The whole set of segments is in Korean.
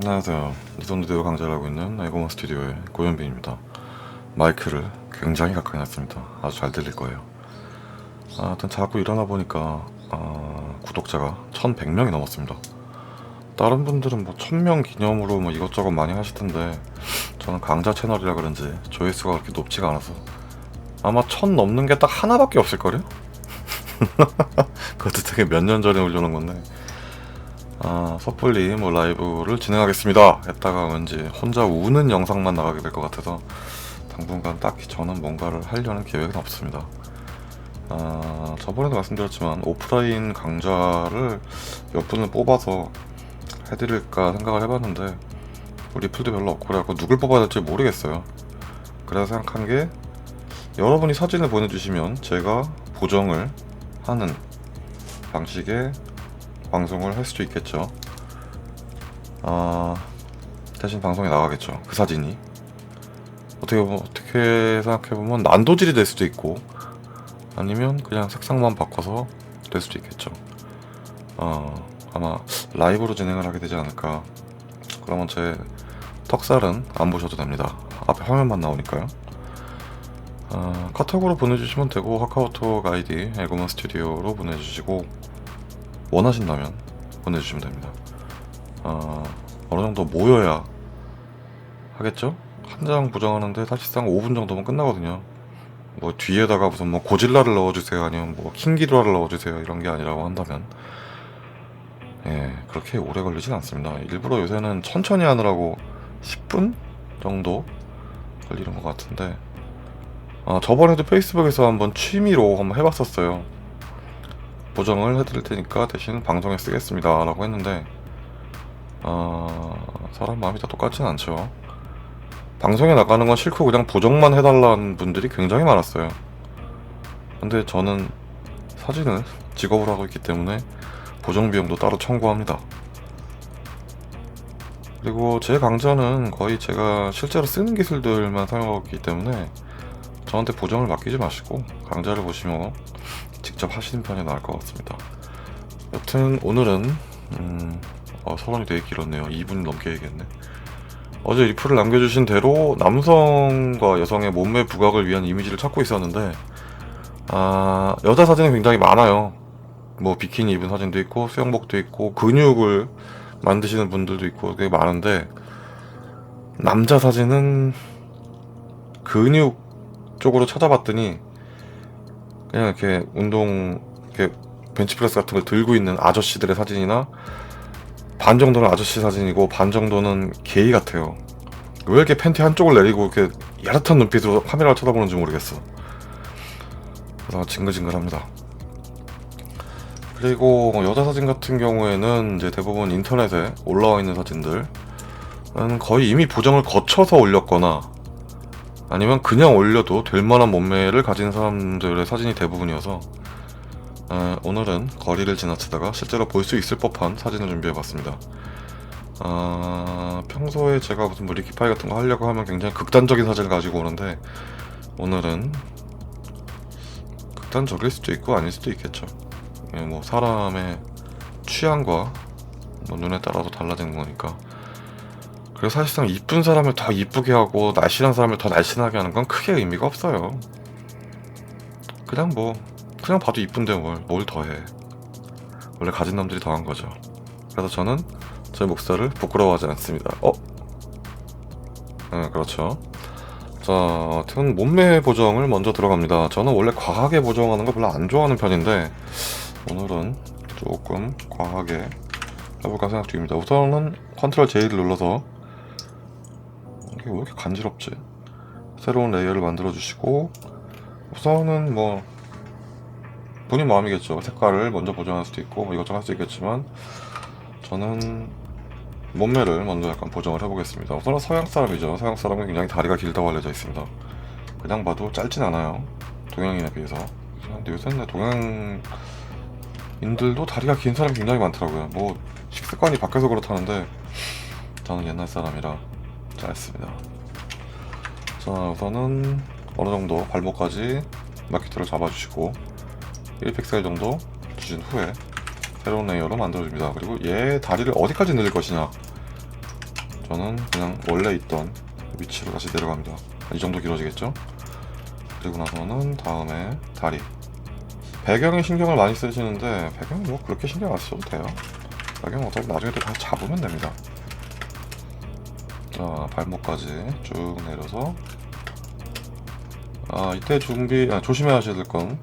안녕하세요. 이손드대우 강좌를 하고 있는 에고먼 스튜디오의 고현빈입니다. 마이크를 굉장히 가까이 놨습니다. 아주 잘 들릴 거예요. 아, 하여튼 자꾸 일어나 보니까 아, 구독자가 1100명이 넘었습니다. 다른 분들은 뭐 1000명 기념으로 뭐 이것저것 많이 하시던데 저는 강좌 채널이라 그런지 조회수가 그렇게 높지가 않아서 아마 1000 넘는 게 딱 하나밖에 없을걸요? 그것도 되게 몇 년 전에 올려놓은 건데 아, 섣불리 뭐 라이브를 진행하겠습니다. 했다가 왠지 혼자 우는 영상만 나가게 될 것 같아서 당분간 딱히 저는 뭔가를 하려는 계획은 없습니다. 아, 저번에도 말씀드렸지만 오프라인 강좌를 몇 분을 뽑아서 해드릴까 생각을 해봤는데 뭐 리플도 별로 없고 그래갖고 누굴 뽑아야 될지 모르겠어요. 그래서 생각한 게 여러분이 사진을 보내주시면 제가 보정을 하는 방식의 방송을 할 수도 있겠죠. 아 대신 방송에 나가겠죠. 그 사진이 어떻게 보면 어떻게 생각해 보면 난도질이 될 수도 있고 아니면 그냥 색상만 바꿔서 될 수도 있겠죠. 어 아마 라이브로 진행을 하게 되지 않을까. 그러면 제 턱살은 안 보셔도 됩니다. 앞에 화면만 나오니까요. 아, 카톡으로 보내주시면 되고 카카오톡 아이디 에고먼 스튜디오로 보내주시고 원하신다면 보내주시면 됩니다. 어, 어느 정도 모여야 하겠죠? 한 장 보정하는데 사실상 5분 정도면 끝나거든요. 뭐 뒤에다가 무슨 뭐 고질라를 넣어주세요 아니면 뭐 킹기드라를 넣어주세요 이런 게 아니라고 한다면 예 그렇게 오래 걸리진 않습니다. 일부러 요새는 천천히 하느라고 10분 정도 걸리는 것 같은데 아, 저번에도 페이스북에서 한번 취미로 한번 해봤었어요. 보정을 해드릴 테니까 대신 방송에 쓰겠습니다. 라고 했는데 어, 사람 마음이 다 똑같진 않죠. 방송에 나가는 건 싫고 그냥 보정만 해달라는 분들이 굉장히 많았어요. 근데 저는 사진을 직업으로 하고 있기 때문에 보정 비용도 따로 청구합니다. 그리고 제 강좌는 거의 제가 실제로 쓰는 기술들만 사용하고 있기 때문에 저한테 보정을 맡기지 마시고 강좌를 보시면 직접 하시는 편이 나을 것 같습니다. 여튼 오늘은 음, 어, 서론이 되게 길었네요. 2분 넘게 얘기했네. 어제 리플을 남겨주신 대로 남성과 여성의 몸매 부각을 위한 이미지를 찾고 있었는데 아, 여자 사진은 굉장히 많아요. 뭐 비키니 입은 사진도 있고 수영복도 있고 근육을 만드시는 분들도 있고 되게 많은데 남자 사진은 근육 쪽으로 찾아봤더니 그냥 이렇게 운동 이렇게 벤치프레스 같은 걸 들고 있는 아저씨들의 사진이나 반 정도는 아저씨 사진이고 반 정도는 게이 같아요. 왜 이렇게 팬티 한쪽을 내리고 이렇게 야릇한 눈빛으로 카메라를 쳐다보는지 모르겠어. 그래서 징글징글합니다. 그리고 여자 사진 같은 경우에는 이제 대부분 인터넷에 올라와 있는 사진들은 거의 이미 보정을 거쳐서 올렸거나 아니면 그냥 올려도 될 만한 몸매를 가진 사람들의 사진이 대부분이어서 어, 오늘은 거리를 지나치다가 실제로 볼 수 있을 법한 사진을 준비해봤습니다. 아, 평소에 제가 무슨 뭐 리키파이 같은 거 하려고 하면 굉장히 극단적인 사진을 가지고 오는데 오늘은 극단적일 수도 있고 아닐 수도 있겠죠. 예, 뭐 사람의 취향과 뭐 눈에 따라서 달라지는 거니까. 그리고 사실상 이쁜 사람을 더 이쁘게 하고 날씬한 사람을 더 날씬하게 하는 건 크게 의미가 없어요. 그냥 뭐 그냥 봐도 이쁜데 뭘 뭘 더해. 원래 가진 놈들이 더한 거죠. 그래서 저는 제 목살을 부끄러워하지 않습니다. 어? 네, 그렇죠. 자, 하여튼 몸매 보정을 먼저 들어갑니다. 저는 원래 과하게 보정하는 거 별로 안 좋아하는 편인데 오늘은 조금 과하게 해볼까 생각 중입니다. 우선은 컨트롤 J를 눌러서 이게 왜 이렇게 간지럽지? 새로운 레이어를 만들어 주시고 우선은 뭐 본인 마음이겠죠. 색깔을 먼저 보정할 수도 있고 뭐 이것저것 할 수 있겠지만 저는 몸매를 먼저 약간 보정을 해보겠습니다. 우선은 서양 사람이죠. 서양 사람은 굉장히 다리가 길다고 알려져 있습니다. 그냥 봐도 짧진 않아요. 동양인에 비해서. 근데 요새는 동양인들도 다리가 긴 사람이 굉장히 많더라고요. 뭐 식습관이 바뀌어서 그렇다는데 저는 옛날 사람이라 짧습니다. 자 우선은 어느 정도 발목까지 마키트를 잡아주시고 1픽셀 정도 주신 후에 새로운 레이어로 만들어줍니다. 그리고 얘 다리를 어디까지 늘릴 것이냐 저는 그냥 원래 있던 위치로 다시 내려갑니다. 이 정도 길어지겠죠? 그리고 나서는 다음에 다리. 배경에 신경을 많이 쓰시는데 배경 뭐 그렇게 신경 안 쓰셔도 돼요. 배경 어차피 나중에 또 다시 잡으면 됩니다. 자 발목까지 쭉 내려서 아 이때 준비 아, 조심해야 될 건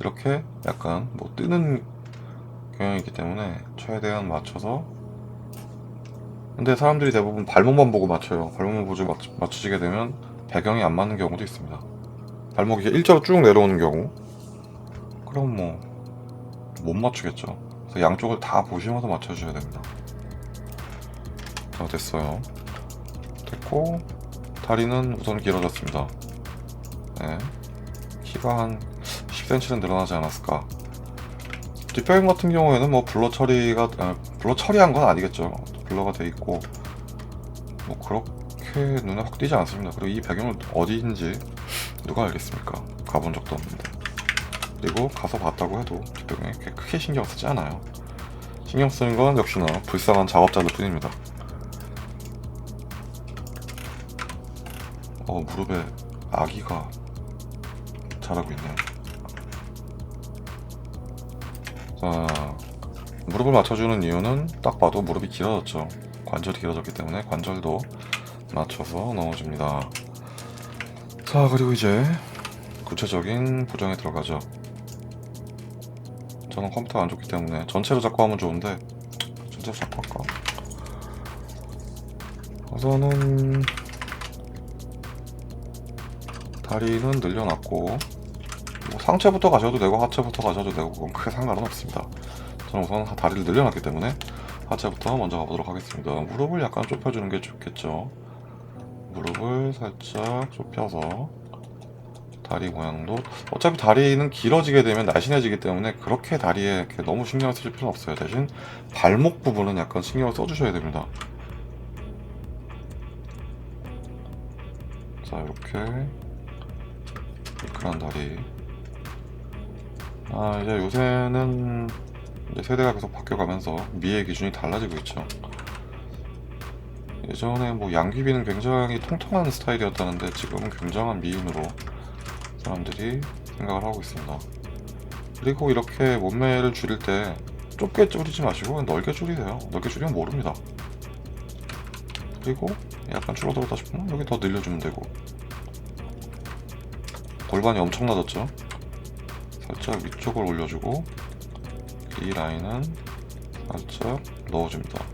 이렇게 약간 뭐 뜨는 경향이 있기 때문에 최대한 맞춰서 근데 사람들이 대부분 발목만 보고 맞춰요. 발목만 보고 맞, 맞추시게 되면 배경이 안 맞는 경우도 있습니다. 발목이 일자로 쭉 내려오는 경우 그럼 뭐 못 맞추겠죠. 그래서 양쪽을 다 보시면서 맞춰주셔야 됩니다. 자 됐어요. 됐고 다리는 우선 길어졌습니다. 네. 키가 한 10cm는 늘어나지 않았을까. 뒷배경 같은 경우에는 뭐 블러 처리가 아, 블러 처리한 건 아니겠죠. 블러가 돼 있고 뭐 그렇게 눈에 확 띄지 않습니다. 그리고 이 배경은 어디인지 누가 알겠습니까? 가본 적도 없는데. 그리고 가서 봤다고 해도 뒷배경에 크게 신경 쓰지 않아요. 신경 쓰는 건 역시나 불쌍한 작업자들 뿐입니다. 어 무릎에 아기가 자라고 있네요. 자, 무릎을 맞춰주는 이유는 딱 봐도 무릎이 길어졌죠. 관절이 길어졌기 때문에 관절도 맞춰서 넣어줍니다. 자, 그리고 이제 구체적인 보정에 들어가죠. 저는 컴퓨터가 안 좋기 때문에 전체로 잡고 하면 좋은데 전체로 잡고 할까? 우선은 다리는 늘려놨고 뭐 상체부터 가셔도 되고 하체부터 가셔도 되고 그건 크게 상관은 없습니다. 저는 우선 다리를 늘려놨기 때문에 하체부터 먼저 가보도록 하겠습니다. 무릎을 약간 좁혀주는 게 좋겠죠. 무릎을 살짝 좁혀서 다리 모양도 어차피 다리는 길어지게 되면 날씬해지기 때문에 그렇게 다리에 너무 신경 쓰실 필요는 없어요. 대신 발목 부분은 약간 신경을 써주셔야 됩니다. 자 이렇게 미크한 다리. 아 이제 요새는 이제 세대가 계속 바뀌어가면서 미의 기준이 달라지고 있죠. 예전에 뭐 양귀비는 굉장히 통통한 스타일이었다는데 지금은 굉장한 미인으로 사람들이 생각을 하고 있습니다. 그리고 이렇게 몸매를 줄일 때 좁게 줄이지 마시고 넓게 줄이세요. 넓게 줄이면 모릅니다. 그리고 약간 줄어들었다 싶으면 여기 더 늘려주면 되고 골반이 엄청 낮았죠? 살짝 위쪽을 올려주고 이 라인은 살짝 넣어줍니다.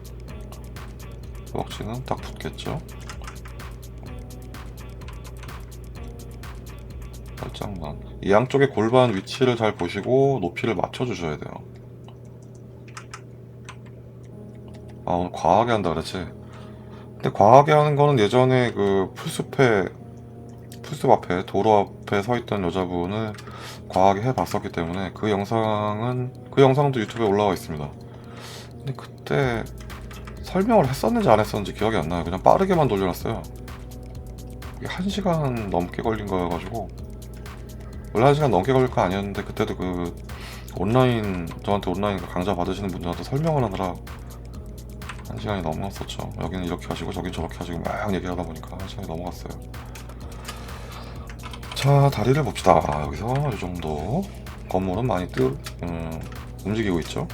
허벅지는 딱 붙겠죠? 살짝만. 이 양쪽의 골반 위치를 잘 보시고 높이를 맞춰 주셔야 돼요. 아 오늘 과하게 한다 그랬지? 근데 과하게 하는 거는 예전에 그 풀숲에 풀숲 앞에 도로 앞에 서 있던 여자분을 과하게 해봤었기 때문에 그 영상은 그 영상도 유튜브에 올라와 있습니다. 근데 그때 설명을 했었는지 안 했었는지 기억이 안 나요. 그냥 빠르게만 돌려놨어요. 이게 한 시간 넘게 걸린 거여가지고 원래 한 시간 넘게 걸릴 거 아니었는데 그때도 그 온라인 저한테 온라인 강좌 받으시는 분들한테 설명을 하느라 한 시간이 넘었었죠. 여기는 이렇게 하시고 저긴 저렇게 하시고 막 얘기하다 보니까 한 시간이 넘어갔어요. 자 다리를 봅시다. 아, 여기서 이 정도. 건물은 많이 뜨 음, 움직이고 있죠?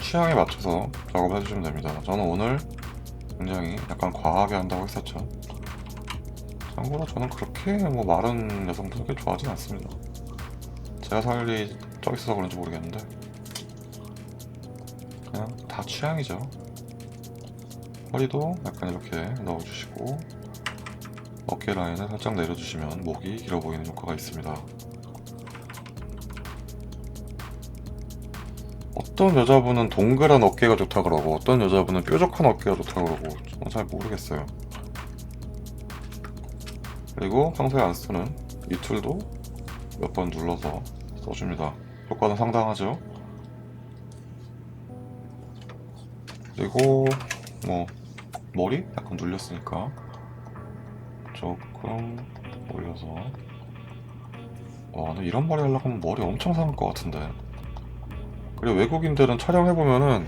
취향에 맞춰서 작업을 해주시면 됩니다. 저는 오늘 굉장히 약간 과하게 한다고 했었죠. 참고로 저는 그렇게 뭐 마른 여성들 그렇게 좋아하진 않습니다. 제가 살이 쪄 있어서 그런지 모르겠는데 그냥 다 취향이죠 허리도 약간 이렇게 넣어주시고 어깨 라인을 살짝 내려주시면 목이 길어 보이는 효과가 있습니다. 어떤 여자분은 동그란 어깨가 좋다 그러고 어떤 여자분은 뾰족한 어깨가 좋다 그러고 저는 잘 모르겠어요. 그리고 평소에 안 쓰는 이 툴도 몇 번 눌러서 써줍니다. 효과는 상당하죠. 그리고 뭐 머리 약간 눌렸으니까 조금 올려서 와, 나 이런 머리 하려고 하면 머리 엄청 상할 것 같은데 그리고 외국인들은 촬영해보면은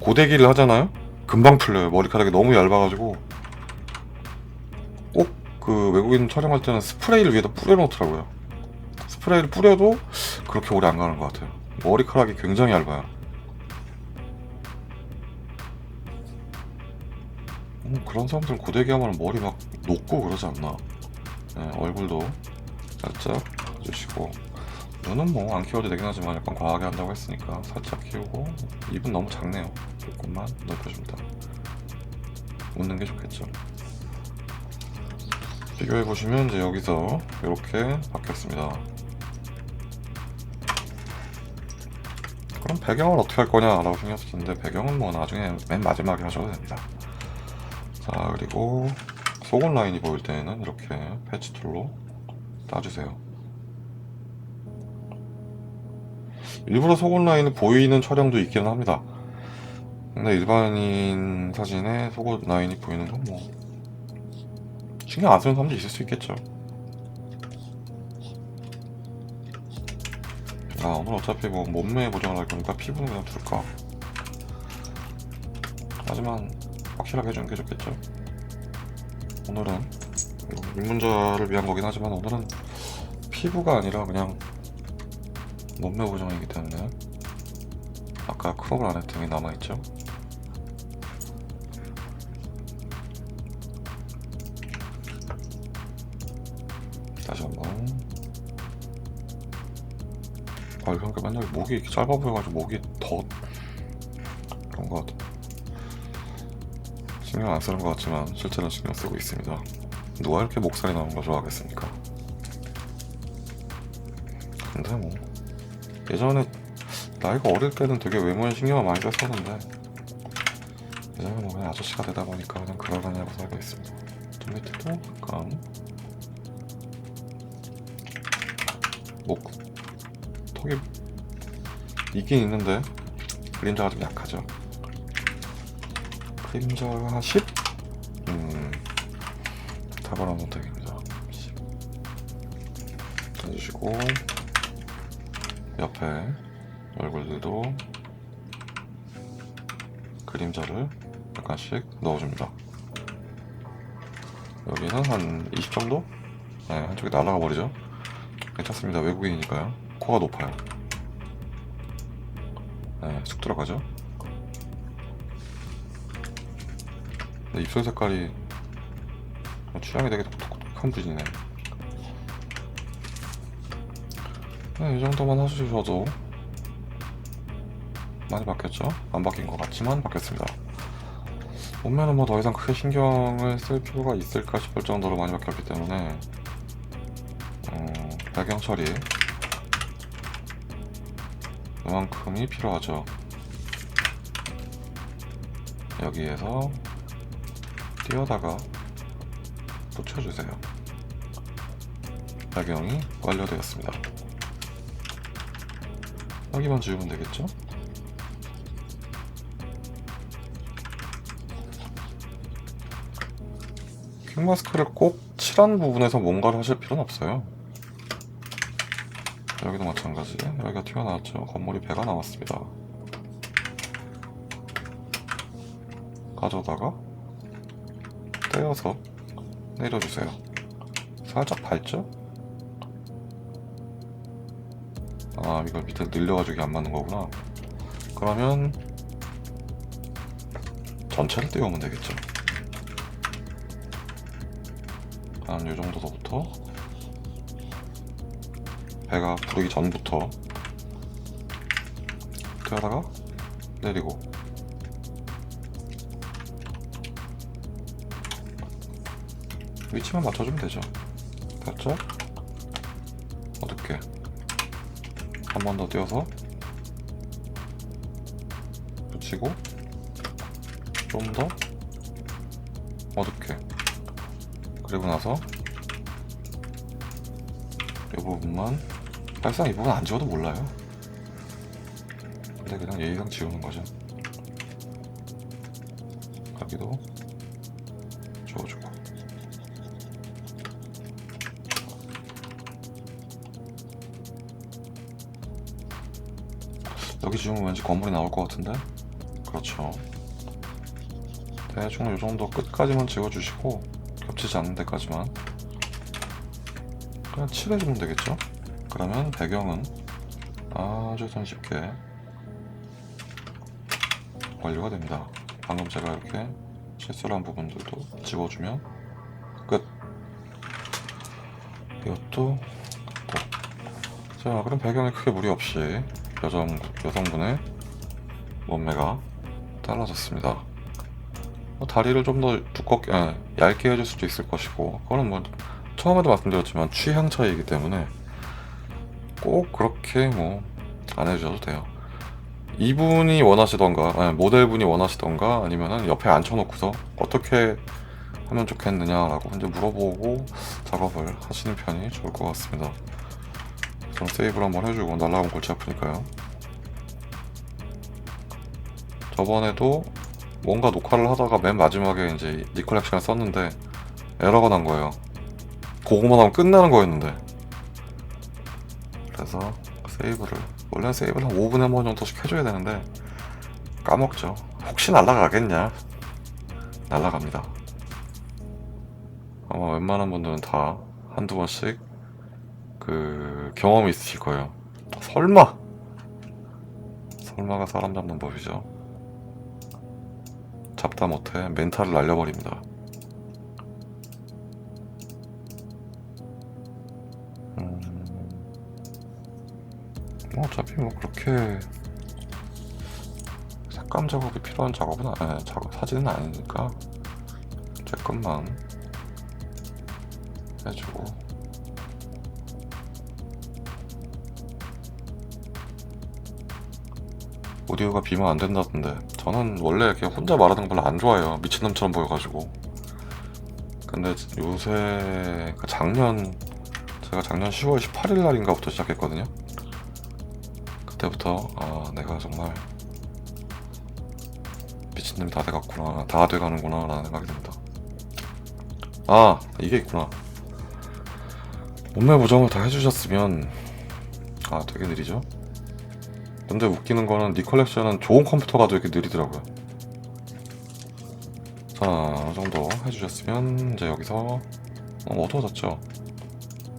고데기를 하잖아요? 금방 풀려요. 머리카락이 너무 얇아가지고. 꼭 그 외국인 촬영할 때는 스프레이를 위에다 뿌려놓더라고요. 스프레이를 뿌려도 그렇게 오래 안 가는 것 같아요. 머리카락이 굉장히 얇아요. 그런 사람들은 고데기 하면 머리 막 녹고 그러지 않나. 네, 얼굴도 살짝 해주시고. 눈은 뭐 안 키워도 되긴 하지만 약간 과하게 한다고 했으니까 살짝 키우고. 입은 너무 작네요. 조금만 넓혀줍니다. 웃는 게 좋겠죠. 비교해 보시면 이제 여기서 이렇게 바뀌었습니다. 그럼 배경을 어떻게 할 거냐 라고 쓰는데 배경은 뭐 나중에 맨 마지막에 하셔도 됩니다 자 그리고 속옷 라인이 보일 때는 이렇게 패치 툴로 따주세요 일부러 속옷 라인이 보이는 촬영도 있기는 합니다. 근데 일반인 사진에 속옷 라인이 보이는 건 뭐 신경 안 쓰는 사람도 있을 수 있겠죠. 아 오늘 어차피 뭐 몸매 보정을 할 거니까 피부는 그냥 둘까. 하지만 확실하게 해주는 게 좋겠죠. 오늘은 입문자를 위한 거긴 하지만 오늘은 피부가 아니라 그냥 몸매 보정이기 때문에 아까 크롭을 안 했더니 남아있죠 다시 한번 아 그러니까 맨날 목이 이렇게 짧아 보여가지고 목이 더 신경 안 쓰는 것 같지만 실제로는 신경 쓰고 있습니다 누가 이렇게 목살이 나는 거 좋아하겠습니까 근데 뭐 예전에 나이가 어릴 때는 되게 외모에 신경을 많이 썼었는데 예전에 뭐 그냥 아저씨가 되다 보니까 그냥 그러려냐고 살고 있습니다. 좀 밑에도 약간 목 턱이 있긴 있는데 그림자가 좀 약하죠. 그림자가 한 10? 음 탁월한 선택입니다. 10. 해주시고 옆에 얼굴들도 그림자를 약간씩 넣어줍니다. 여기는 한 20 정도? 네, 한쪽에 날아가 버리죠. 괜찮습니다. 외국인이니까요. 코가 높아요. 네, 쑥 들어가죠. 입술 색깔이 취향이 되게 독특한 분이네. 네, 이 정도만 하셔도 많이 바뀌었죠? 안 바뀐 것 같지만 바뀌었습니다. 몸매는 뭐 더 이상 크게 신경을 쓸 필요가 있을까 싶을 정도로 많이 바뀌었기 때문에 음, 배경 처리 이만큼이 필요하죠. 여기에서 띄어다가 붙여주세요. 배경이 완료되었습니다. 여기만 지우면 되겠죠? 퀵 마스크를 꼭 칠한 부분에서 뭔가를 하실 필요는 없어요. 여기도 마찬가지. 여기가 튀어나왔죠. 건물이 배가 나왔습니다. 가져다가 떼어서 내려주세요. 살짝 밟죠? 아 이걸 밑에 늘려가지고 안 맞는 거구나. 그러면 전체를 띄우면 되겠죠? 한 요정도서부터. 배가 부르기 전부터. 띄어다가 내리고 위치만 맞춰주면 되죠. 됐죠? 어둡게. 한 번 더 띄워서. 붙이고. 좀 더. 어둡게. 그리고 나서. 이 부분만. 사실상 이 부분 안 지워도 몰라요. 근데 그냥 예의상 지우는 거죠. 여기도. 지워주고 여기 지우면 왠지 건물이 나올 것 같은데? 그렇죠. 대충 이 정도 끝까지만 지워주시고 겹치지 않는 데까지만 그냥 칠해주면 되겠죠? 그러면 배경은 아주 손쉽게 완료가 됩니다. 방금 제가 이렇게 실수를 한 부분들도 지워주면 끝. 이것도 끝. 자, 그럼 배경에 크게 무리 없이 여성 여성분의 몸매가 달라졌습니다. 뭐 다리를 좀 더 두껍게, 아, 얇게 해줄 수도 있을 것이고, 그거는 뭐 처음에도 말씀드렸지만 취향 차이이기 때문에 꼭 그렇게 뭐 안 해주셔도 돼요. 이분이 원하시던가, 아니, 모델분이 원하시던가, 아니면은 옆에 앉혀놓고서 어떻게 하면 좋겠느냐라고 이제 물어보고 작업을 하시는 편이 좋을 것 같습니다. 저는 세이브를 한번 해주고 날라가면 골치 아프니까요. 저번에도 뭔가 녹화를 하다가 맨 마지막에 이제 니콜렉션을 썼는데 에러가 난 거예요. 그거만 하면 끝나는 거였는데. 그래서 세이브를 원래 세이브를 한 5분에 한 번 정도씩 해줘야 되는데 까먹죠. 혹시 날라가겠냐? 날라갑니다. 아마 웬만한 분들은 다 한두 번씩 그 경험이 있으실 거예요. 설마! 설마가 사람 잡는 법이죠. 잡다 못해 멘탈을 날려버립니다. 음, 뭐 어차피 뭐 그렇게 색감 작업이 필요한 작업은 아니, 작업 사진은 아니니까 제 것만 해주고 오디오가 비면 안 된다던데. 저는 원래 이렇게 혼자 말하는 거 별로 안 좋아해요. 미친놈처럼 보여가지고. 근데 요새 그 작년 제가 작년 10월 18일 날인가부터 시작했거든요. 그때부터 아 내가 정말 미친놈이 다 돼갔구나 다 돼가는구나 라는 생각이 듭니다. 아 이게 있구나. 몸매 보정을 다 해주셨으면 아 되게 느리죠 근데 웃기는 거는 니 컬렉션은 좋은 컴퓨터 가 도 이렇게 느리더라고요. 자, 어느 정도 해주셨으면 이제 여기서 어, 어두워졌죠.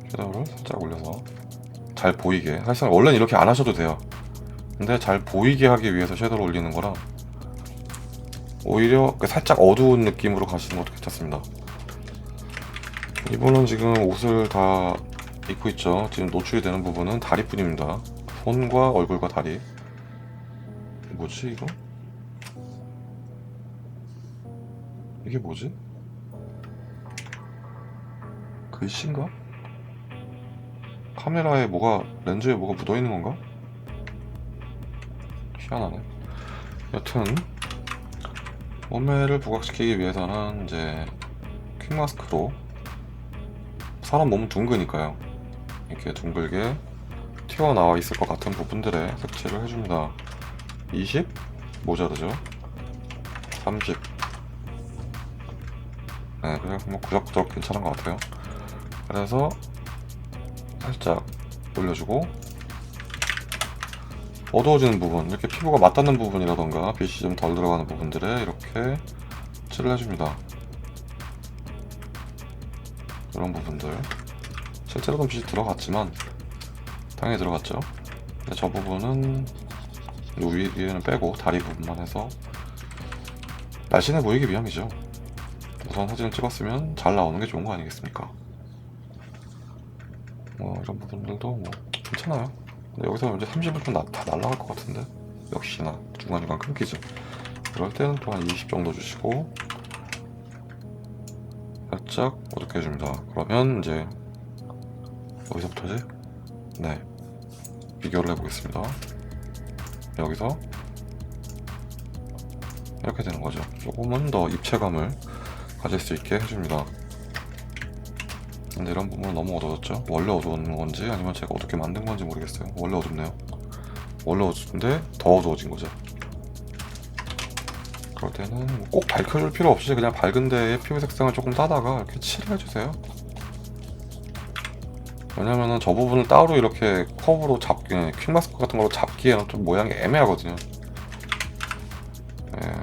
섀도우를 살짝 올려서 잘 보이게. 사실 원래는 이렇게 안 하셔도 돼요. 근데 잘 보이게 하기 위해서 섀도우를 올리는 거라 오히려 그 살짝 어두운 느낌으로 가시는 것도 괜찮습니다. 이분은 지금 옷을 다 입고 있죠. 지금 노출이 되는 부분은 다리뿐입니다. 손과 얼굴과 다리. 뭐지 이거? 이게 뭐지? 글씨인가? 카메라에 뭐가 렌즈에 뭐가 묻어 있는 건가? 희한하네. 여튼 몸매를 부각시키기 위해서는 이제 퀵 마스크로 사람 몸은 둥그니까요. 이렇게 둥글게 튀어나와 있을 것 같은 부분들에 색칠을 해줍니다. 20? 모자르죠? 30. 네, 그냥 뭐 구적구적 괜찮은 것 같아요. 그래서 살짝 올려주고 어두워지는 부분, 이렇게 피부가 맞닿는 부분이라던가 빛이 좀 덜 들어가는 부분들에 이렇게 칠을 해줍니다. 이런 부분들. 실제로는 빛이 들어갔지만 당연히 들어갔죠. 저 부분은 위, 위에는 빼고 다리 부분만 해서 날씬해 보이기 위함이죠. 우선 사진을 찍었으면 잘 나오는 게 좋은 거 아니겠습니까? 뭐 이런 부분들도 뭐 괜찮아요. 근데 여기서 이제 30은 좀다 날라갈 것 같은데 역시나 중간중간 끊기죠. 그럴 때는 또 한 20 정도 주시고 살짝 어둡게 해줍니다. 그러면 이제 어디서부터지? 네 비교를 해보겠습니다. 여기서 이렇게 되는 거죠. 조금은 더 입체감을 가질 수 있게 해줍니다. 근데 이런 부분은 너무 어두웠죠? 원래 어두운 건지 아니면 제가 어둡게 만든 건지 모르겠어요. 원래 어둡네요. 원래 어두운데 더 어두워진 거죠. 그럴 때는 꼭 밝혀줄 필요 없이 그냥 밝은 데에 피부 색상을 조금 따다가 이렇게 칠을 해주세요. 왜냐면은 저 부분을 따로 이렇게 컵으로 잡기, 퀵마스크 같은 걸로 잡기에는 좀 모양이 애매하거든요. 네,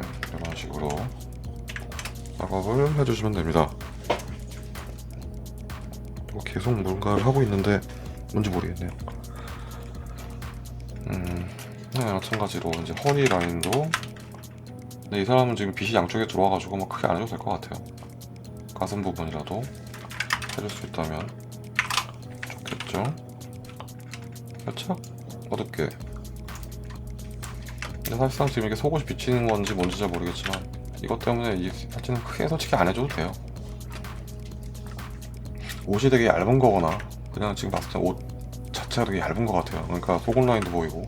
이런 식으로 작업을 해주시면 됩니다. 또 계속 뭔가를 하고 있는데 뭔지 모르겠네요. 음, 네, 마찬가지로 이제 허리 라인도 근데 이 사람은 지금 빛이 양쪽에 들어와가지고 뭐 크게 안 해도 될 것 같아요. 가슴 부분이라도 해줄 수 있다면 좋겠죠? 살짝 어둡게. 근데 사실상 지금 이게 속옷이 비치는 건지 뭔지 잘 모르겠지만 이것 때문에 이 사진은 크게 솔직히 안 해줘도 돼요. 옷이 되게 얇은 거거나 그냥 지금 봤을 때 옷 자체가 되게 얇은 것 같아요. 그러니까 속옷 라인도 보이고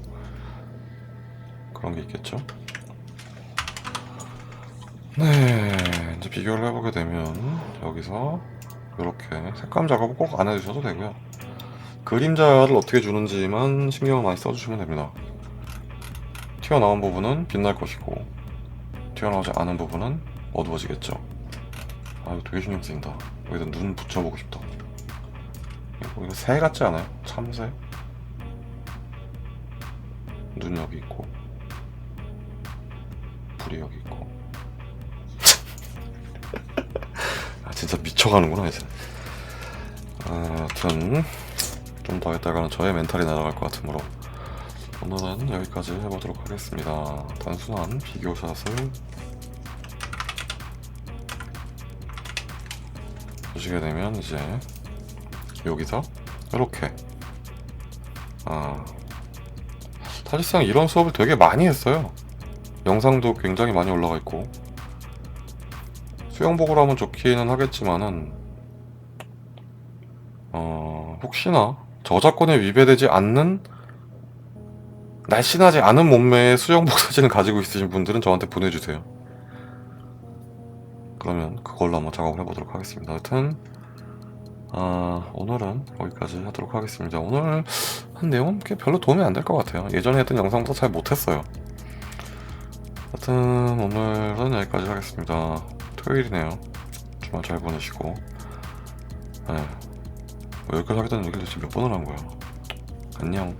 그런 게 있겠죠? 네, 이제 비교를 해보게 되면 여기서 이렇게 색감 작업을 꼭 안 해주셔도 되고요. 그림자를 어떻게 주는지만 신경을 많이 써주시면 됩니다. 튀어나온 부분은 빛날 것이고 튀어나오지 않은 부분은 어두워지겠죠. 아 이거 되게 신경 쓰인다. 여기다 눈 붙여보고 싶다. 이거, 이거 새 같지 않아요? 참새? 눈 여기 있고 불이 여기 있고 아 진짜 미쳐가는구나 이제 아, 여튼 좀 더 했다가는 저의 멘탈이 날아갈 것 같으므로 오늘은 여기까지 해보도록 하겠습니다. 단순한 비교샷을 보시게 되면 이제 여기서 이렇게 아 사실상 이런 수업을 되게 많이 했어요. 영상도 굉장히 많이 올라가 있고 수영복으로 하면 좋기는 하겠지만은 어 혹시나 저작권에 위배되지 않는 날씬하지 않은 몸매의 수영복 사진을 가지고 있으신 분들은 저한테 보내주세요. 그러면 그걸로 한번 작업을 해보도록 하겠습니다. 하여튼 아, 오늘은 여기까지 하도록 하겠습니다. 오늘 한 내용은 꽤 별로 도움이 안 될 것 같아요. 예전에 했던 영상도 잘 못했어요. 하여튼 오늘은 여기까지 하겠습니다. 토요일이네요. 주말 잘 보내시고 네. 뭐 여기까지 된 얘기를 도대체 몇 번을 한 거야. 안녕.